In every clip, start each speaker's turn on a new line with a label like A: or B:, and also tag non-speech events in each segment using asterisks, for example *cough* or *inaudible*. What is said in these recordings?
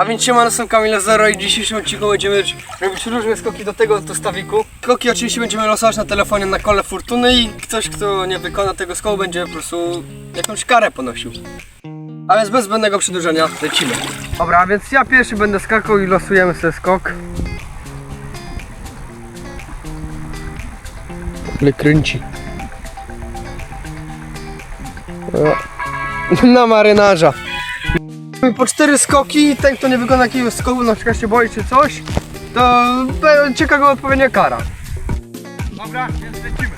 A: A więc siemano, są Kamila Zero i w dzisiejszym odcinku będziemy robić różne skoki do tego to stawiku. Skoki oczywiście będziemy losować na telefonie na kole fortuny i ktoś, kto nie wykona tego skoku będzie po prostu jakąś karę ponosił. A więc bez zbędnego przedłużenia lecimy. Dobra, więc ja pierwszy będę skakał i losujemy sobie skok. Ale kręci. Na marynarza. Po cztery skoki, ten kto nie wykona jakiegoś skoku, na przykład się boi czy coś, to czeka go odpowiednia kara. Dobra, więc lecimy.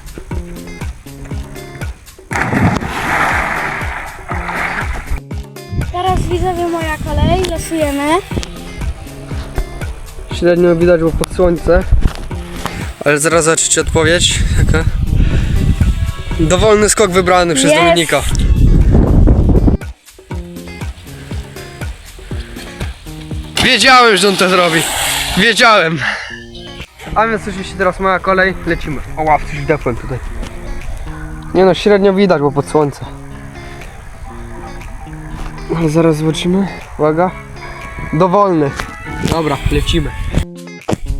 B: Teraz widzowie moja kolej, losujemy.
A: Średnio widać, bo pod słońce. Ale zaraz zobaczycie odpowiedź. Dowolny skok wybrany przez
B: Jest.
A: Dominika. Wiedziałem, że on to zrobi. Wiedziałem. A więc oczywiście teraz moja kolej. Lecimy. O ław, coś wdepłem tutaj. Nie no, średnio widać, bo pod słońce. Ale zaraz zobaczymy. Uwaga. Dowolny. Dobra, lecimy.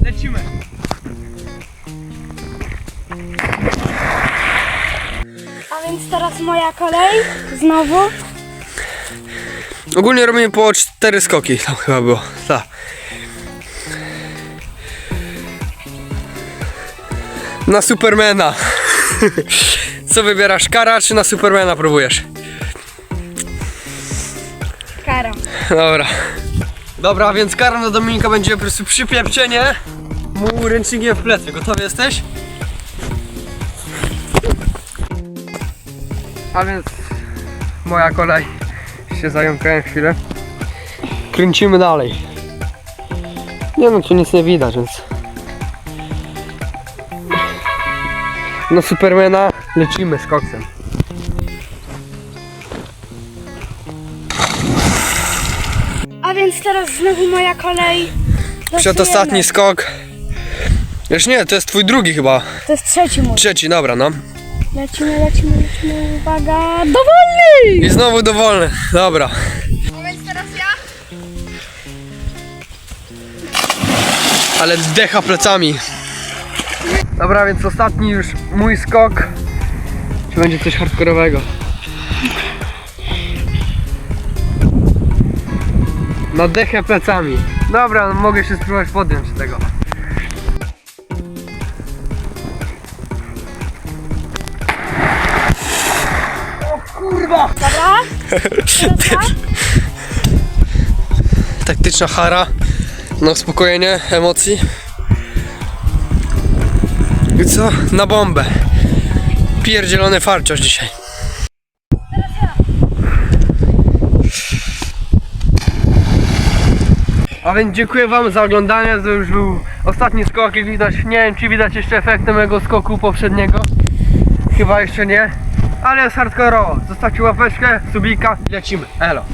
A: Lecimy.
B: A więc teraz moja kolej, znowu.
A: Ogólnie robimy po cztery skoki, tam chyba było. Tak. Na Supermana. Co wybierasz, kara czy na Supermana próbujesz?
B: Kara.
A: Dobra. Dobra, więc kara na Dominika będzie po prostu przypieprzenie mu ręcznikiem w plecy. Gotowy jesteś? A więc moja kolej. Się zająkałem chwilę. Kręcimy dalej. Nie no, tu nic nie widać, więc... Na Supermana lecimy z koksem.
B: A więc teraz znowu moja kolej.
A: Przedostatni skok. Już nie, to jest twój drugi chyba.
B: To jest trzeci mój.
A: Trzeci, dobra, no.
B: Lecimy, lecimy, lecimy. Uwaga, dowolny!
A: I znowu dowolny. Dobra.
B: Więc teraz ja.
A: Ale decha plecami. Dobra, więc ostatni już mój skok. Czy będzie coś hardkorowego? Na dechę plecami. Dobra, no mogę się spróbować podjąć tego. Kurwa!
B: Dobra. *laughs*
A: Taktyczna hara na uspokojenie emocji. I co? Na bombę. Pierdzielony farciarz dzisiaj. A więc dziękuję wam za oglądanie, to już był ostatni skok, jak widać, nie wiem czy widać jeszcze efekty mojego skoku poprzedniego. Chyba jeszcze nie, ale jest hardkorowo. Zostawcie łapeczkę, subika, lecimy, elo.